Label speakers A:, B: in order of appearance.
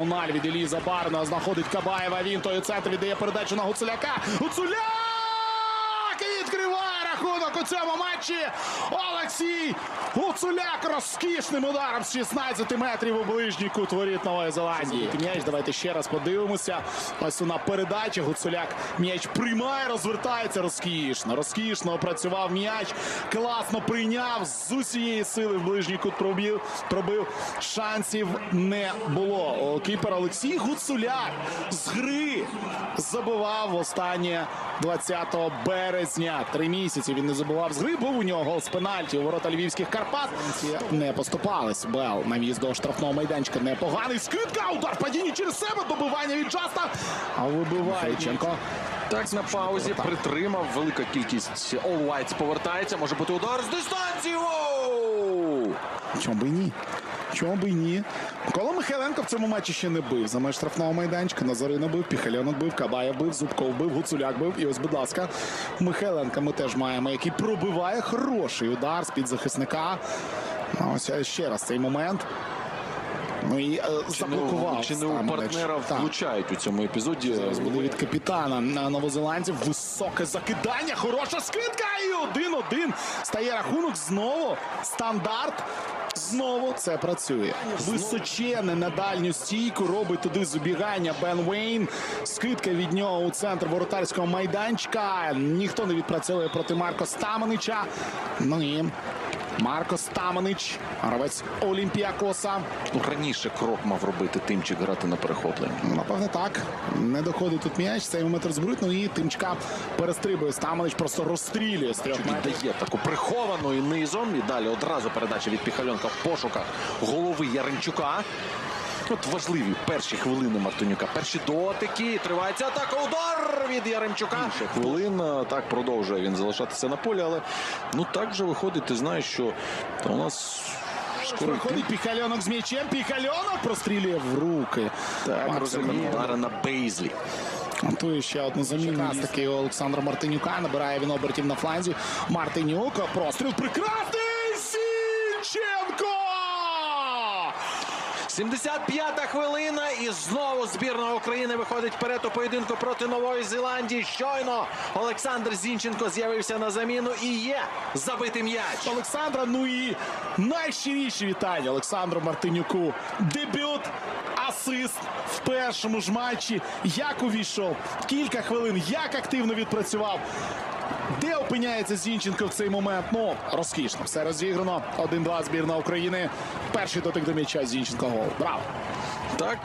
A: Ональ від Еліза Барна знаходить Кабаєва. Він той центр віддає передачу на Гуцуляка. Гуцуляк! Рахунок у цьому матчі. Олексій Гуцуляк розкішним ударом з 16 метрів у ближній кут воріт Нової Зеландії. М'яч, давайте ще раз подивимося. Ось вона передача. Гуцуляк м'яч приймає, розвертається розкішно. Розкішно опрацював м'яч. Класно прийняв з усієї сили в ближній кут пробив. пробив. Шансів не було. Кіпер Олексій Гуцуляк з гри забивав останнє 20 березня. Три місяці він не забував з гри. Був у нього гол з пенальті у ворота львівських Карпат. Не поступались. Бел навіз до штрафного майданчика. Непоганий скидка. Удар падіння через себе. Добивання від Джаста. А вибиває Ченко.
B: Так, на паузі притримав. Велика кількість All Whites повертається. Може бути удар з дистанції.
A: Чому би ні? Чому би і ні? Микола Михайленко в цьому матчі ще не бив. За меж штрафного майданчика Назарина бив, Піхальонок бив, Кабаєв бив, Зубков бив, Гуцуляк бив. І ось, будь ласка, Михайленка ми теж маємо, який пробиває хороший удар з-під захисника. А Ось ще раз цей момент. Ну і е, заблокував.
B: чи не у партнера влучають у цьому епізоді?
A: Зараз буде від капітана на новозеландців. Високе закидання, хороша скидка. І один-один стає рахунок. Знову стандарт. Знову це працює. Височене на дальню стійку робить туди забігання Бен Вейн. Скидка від нього у центр воротарського майданчика. Ніхто не відпрацьовує проти Марко Стаменича. Ну і Марко Стаманич, гравець Олімпіакоса.
B: Раніше крок мав робити тимчик грати на перехопленні.
A: Ну, Напевне, так. Не доходить тут м'яч. Цей метр розберуть. Ну і тимчка перестрибує. Стаманич просто розстрілює з трьох метрів.
B: дає таку приховану і низом. І далі одразу передача від Піхальонка в пошуках голови Яремчука. От важливі перші хвилини Мартинюка. Перші дотики. Тривається атака. Удар від Яремчука. Хвилина. Так продовжує він залишатися на полі, але ну так же виходить. Ти знаєш, що у нас скоро
A: Проходить піхальонок з м'ячем. Піхальонок прострілює в руки.
B: так. Удари на Бейзлі.
A: Готує ще одну заміну. Якраз таки у Олександра Мартинюка. Набирає він обертів на фланзі. Мартинюк. Простріл прекрасний.
B: 75-та хвилина і знову збірна України виходить вперед у поєдинку проти Нової Зеландії. Щойно Олександр Зінченко з'явився на заміну і є забитий м'яч.
A: Олександра. Ну і найщиріші вітання Олександру Мартинюку. Дебют, асист в першому ж матчі. Як увійшов кілька хвилин, як активно відпрацював. Де опиняється Зінченко в цей момент? Ну, розкішно. Все розіграно. 1-2 збірна України. Перший дотик до м'яча Зінченко гол. Браво!
B: Так